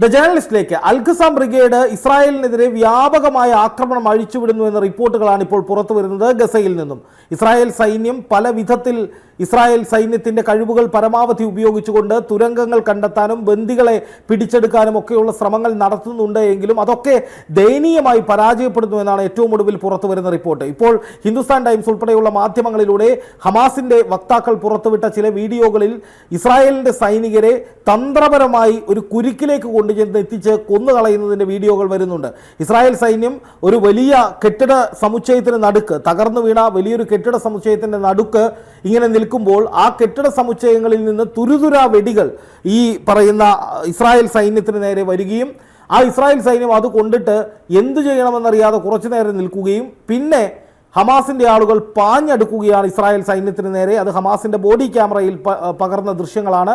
The ജേർണലിസ്റ്റിലേക്ക് al-Qassam brigade ഇസ്രായേലിനെതിരെ വ്യാപകമായ ആക്രമണം അഴിച്ചുവിടുന്നു എന്ന റിപ്പോർട്ടുകളാണ് ഇപ്പോൾ പുറത്തു വരുന്നത് ഗസയിൽ നിന്നും. ഇസ്രായേൽ സൈന്യം പല വിധത്തിൽ ഇസ്രായേൽ സൈന്യത്തിന്റെ കഴിവുകൾ പരമാവധി ഉപയോഗിച്ചുകൊണ്ട് തുരങ്കങ്ങൾ കണ്ടെത്താനും ബന്ദികളെ പിടിച്ചെടുക്കാനും ഒക്കെയുള്ള ശ്രമങ്ങൾ നടത്തുന്നുണ്ട് എങ്കിലും അതൊക്കെ ദയനീയമായി പരാജയപ്പെടുന്നു എന്നാണ് ഏറ്റവും ഒടുവിൽ പുറത്തു വരുന്ന റിപ്പോർട്ട്. ഇപ്പോൾ ഹിന്ദുസ്ഥാൻ ടൈംസ് ഉൾപ്പെടെയുള്ള മാധ്യമങ്ങളിലൂടെ ഹമാസിന്റെ വക്താക്കൾ പുറത്തുവിട്ട ചില വീഡിയോകളിൽ ഇസ്രായേലിന്റെ സൈനികരെ തന്ത്രപരമായി ഒരു കുരുക്കിലേക്ക് കൊണ്ടുചെന്ന് എത്തിച്ച് കൊന്നുകളയുന്നതിന്റെ വീഡിയോകൾ വരുന്നുണ്ട്. ഇസ്രായേൽ സൈന്യം ഒരു വലിയ കെട്ടിട സമുച്ചയത്തിന് നടുക്ക് തകർന്നു വീണ വലിയൊരു കെട്ടിട സമുച്ചയത്തിന്റെ നടുക്ക് ഇങ്ങനെ നിൽക്കുമ്പോൾ ആ കെട്ടിട സമുച്ചയങ്ങളിൽ നിന്ന് തുരുതുരാ വെടികൾ ഈ പറയുന്ന ഇസ്രായേൽ സൈന്യത്തിന് നേരെ വരികയും ആ ഇസ്രായേൽ സൈന്യം അത് കൊണ്ടിട്ട് എന്തു ചെയ്യണമെന്നറിയാതെ കുറച്ചു നേരം നിൽക്കുകയും പിന്നെ ഹമാസിന്റെ ആളുകൾ പാഞ്ഞടുക്കുകയാണ് ഇസ്രായേൽ സൈന്യത്തിന് നേരെ. അത് ഹമാസിന്റെ ബോഡി ക്യാമറയിൽ പകർന്ന ദൃശ്യങ്ങളാണ്.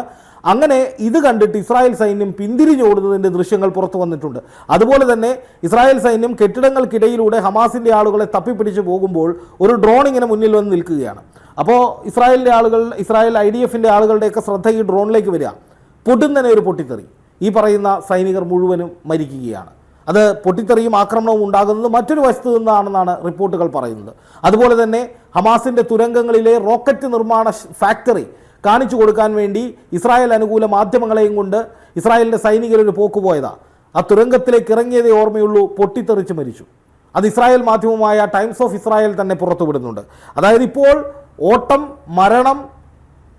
അങ്ങനെ ഇത് കണ്ടിട്ട് ഇസ്രായേൽ സൈന്യം പിന്തിരിഞ്ഞോടുന്നതിന്റെ ദൃശ്യങ്ങൾ പുറത്തു വന്നിട്ടുണ്ട്. അതുപോലെ തന്നെ ഇസ്രായേൽ സൈന്യം കെട്ടിടങ്ങൾക്കിടയിലൂടെ ഹമാസിന്റെ ആളുകളെ തപ്പിപ്പിടിച്ച് പോകുമ്പോൾ ഒരു ഡ്രോൺ ഇങ്ങനെ മുന്നിൽ വന്ന് നിൽക്കുകയാണ്. അപ്പോൾ ഇസ്രായേലിന്റെ ആളുകൾ ഇസ്രായേൽ ഐ ഡി എഫിന്റെ ആളുകളുടെയൊക്കെ ശ്രദ്ധ ഈ ഡ്രോണിലേക്ക് വരിക. പൊട്ടുന്നനെ ഒരു പൊട്ടിത്തെറി. ഈ പറയുന്ന സൈനികർ മുഴുവനും മരിക്കുകയാണ്. അത് പൊട്ടിത്തെറിയും ആക്രമണവും ഉണ്ടാകുന്നത് മറ്റൊരു വശത്തു നിന്നാണെന്നാണ് റിപ്പോർട്ടുകൾ പറയുന്നത്. അതുപോലെ തന്നെ ഹമാസിന്റെ തുരങ്കങ്ങളിലെ റോക്കറ്റ് നിർമ്മാണ ഫാക്ടറി കാണിച്ചു കൊടുക്കാൻ വേണ്ടി ഇസ്രായേൽ അനുകൂല മാധ്യമങ്ങളെയും കൊണ്ട് ഇസ്രായേലിന്റെ സൈനികരൊരു പോക്കുപോയതാ പോക്ക് പോയതാ. ആ തുരങ്കത്തിലേക്ക് ഇറങ്ങിയതേ ഓർമ്മയുള്ളൂ പൊട്ടിത്തെറിച്ച് മരിച്ചു. അത് ഇസ്രായേൽ മാധ്യമമായ ടൈംസ് ഓഫ് ഇസ്രായേൽ തന്നെ പുറത്തുവിടുന്നുണ്ട്. അതായത് ഇപ്പോൾ ഓട്ടം മരണം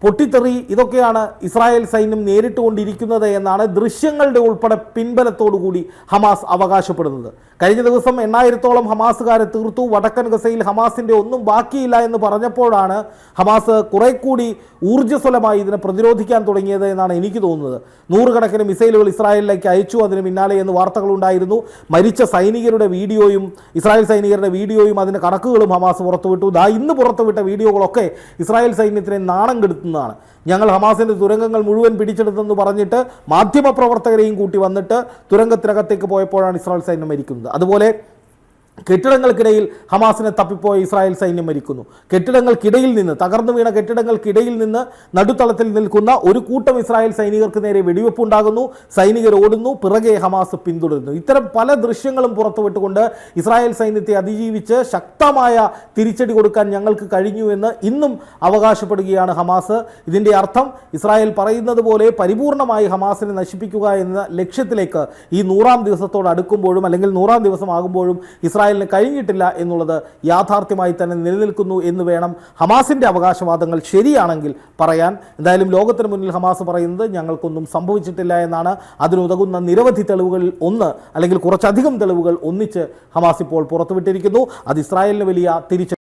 പൊട്ടിത്തെറി ഇതൊക്കെയാണ് ഇസ്രായേൽ സൈന്യം നേരിട്ടുകൊണ്ടിരിക്കുന്നത് എന്നാണ് ദൃശ്യങ്ങളുടെ ഉൾപ്പെടെ പിൻബലത്തോടുകൂടി ഹമാസ് അവകാശപ്പെടുന്നത്. കഴിഞ്ഞ ദിവസം എണ്ണായിരത്തോളം ഹമാസുകാരെ തീർത്തു. വടക്കൻ ഗസയിൽ ഹമാസിന്റെ ഒന്നും ബാക്കിയില്ല എന്ന് പറഞ്ഞപ്പോഴാണ് ഹമാസ് കുറെ കൂടി ഊർജസ്വലമായി ഇതിനെ പ്രതിരോധിക്കാൻ തുടങ്ങിയത് എന്നാണ് എനിക്ക് തോന്നുന്നത്. നൂറുകണക്കിന് മിസൈലുകൾ ഇസ്രായേലിലേക്ക് അയച്ചു. അതിന് പിന്നാലെ എന്ന് വാർത്തകളുണ്ടായിരുന്നു. മരിച്ച സൈനികരുടെ വീഡിയോയും ഇസ്രായേൽ സൈനികരുടെ വീഡിയോയും അതിന്റെ കണക്കുകളും ഹമാസ് പുറത്തുവിട്ടു. ദാ ഇന്ന് പുറത്തുവിട്ട വീഡിയോകളൊക്കെ ഇസ്രായേൽ സൈന്യത്തിനെ നാണം കെടുത്തുന്നതാണ് ഞങ്ങൾ ഹമാസിന്റെ തുരങ്കങ്ങൾ മുഴുവൻ പിടിച്ചെടുത്തെന്ന് പറഞ്ഞിട്ട് മാധ്യമപ്രവർത്തകരെയും കൂട്ടി വന്നിട്ട് തുരങ്കത്തിനകത്തേക്ക് പോയപ്പോഴാണ് ഇസ്രായേൽ സൈന്യം മരിക്കുന്നത്. അതുപോലെ കെട്ടിടങ്ങൾക്കിടയിൽ ഹമാസിനെ തപ്പിപ്പോയ ഇസ്രായേൽ സൈന്യം മരിക്കുന്നു. കെട്ടിടങ്ങൾക്കിടയിൽ നിന്ന് തകർന്നു വീണ കെട്ടിടങ്ങൾക്കിടയിൽ നിന്ന് നടുത്തളത്തിൽ നിൽക്കുന്ന ഒരു കൂട്ടം ഇസ്രായേൽ സൈനികർക്ക് നേരെ വെടിവെപ്പ് ഉണ്ടാകുന്നു. സൈനികർ ഓടുന്നു പിറകെ ഹമാസ് പിന്തുടരുന്നു. ഇത്തരം പല ദൃശ്യങ്ങളും പുറത്തുവിട്ടുകൊണ്ട് ഇസ്രായേൽ സൈന്യത്തെ അതിജീവിച്ച് ശക്തമായ തിരിച്ചടി കൊടുക്കാൻ ഞങ്ങൾക്ക് കഴിഞ്ഞു എന്ന് ഇന്നും അവകാശപ്പെടുകയാണ് ഹമാസ്. ഇതിന്റെ അർത്ഥം ഇസ്രായേൽ പറയുന്നത് പോലെ പരിപൂർണമായി ഹമാസിനെ നശിപ്പിക്കുക എന്ന ലക്ഷ്യത്തിലേക്ക് ഈ നൂറാം ദിവസത്തോട് അടുക്കുമ്പോഴും അല്ലെങ്കിൽ നൂറാം ദിവസമാകുമ്പോഴും ഇസ്രായേലിന് കഴിഞ്ഞിട്ടില്ല എന്നുള്ളത് യാഥാർത്ഥ്യമായി തന്നെ നിലനിൽക്കുന്നു എന്ന് വേണം ഹമാസിന്റെ അവകാശവാദങ്ങൾ ശരിയാണെങ്കിൽ പറയാൻ. എന്തായാലും ലോകത്തിന് മുന്നിൽ ഹമാസ് പറയുന്നത് ഞങ്ങൾക്കൊന്നും സംഭവിച്ചിട്ടില്ല എന്നാണ്. അതിനുതകുന്ന നിരവധി തെളിവുകളിൽ ഒന്ന് അല്ലെങ്കിൽ കുറച്ചധികം തെളിവുകൾ ഒന്നിച്ച് ഹമാസ് ഇപ്പോൾ പുറത്തുവിട്ടിരിക്കുന്നു. അത് ഇസ്രായേലിന് വലിയ തിരിച്ചു